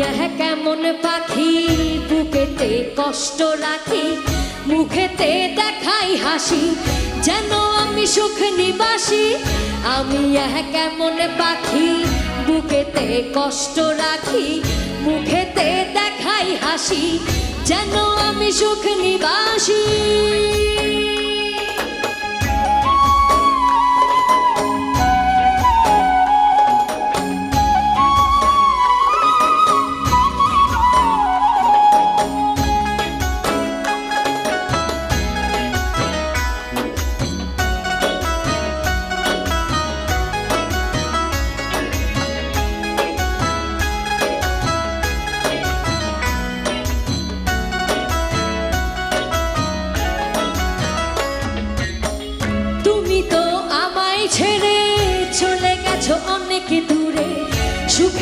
এহ কেমন পাখি? বুকেতে কষ্ট রাখি, মুখেতে দেখাই হাসি। যেন আমি সুখ নিবাসী, আমি এহ কেমন পাখি? বুকেতে কষ্ট রাখি, মুখেতে দেখাই হাসি। যেন আমি সুখ নিবাসী। অনেক দূরে সুখে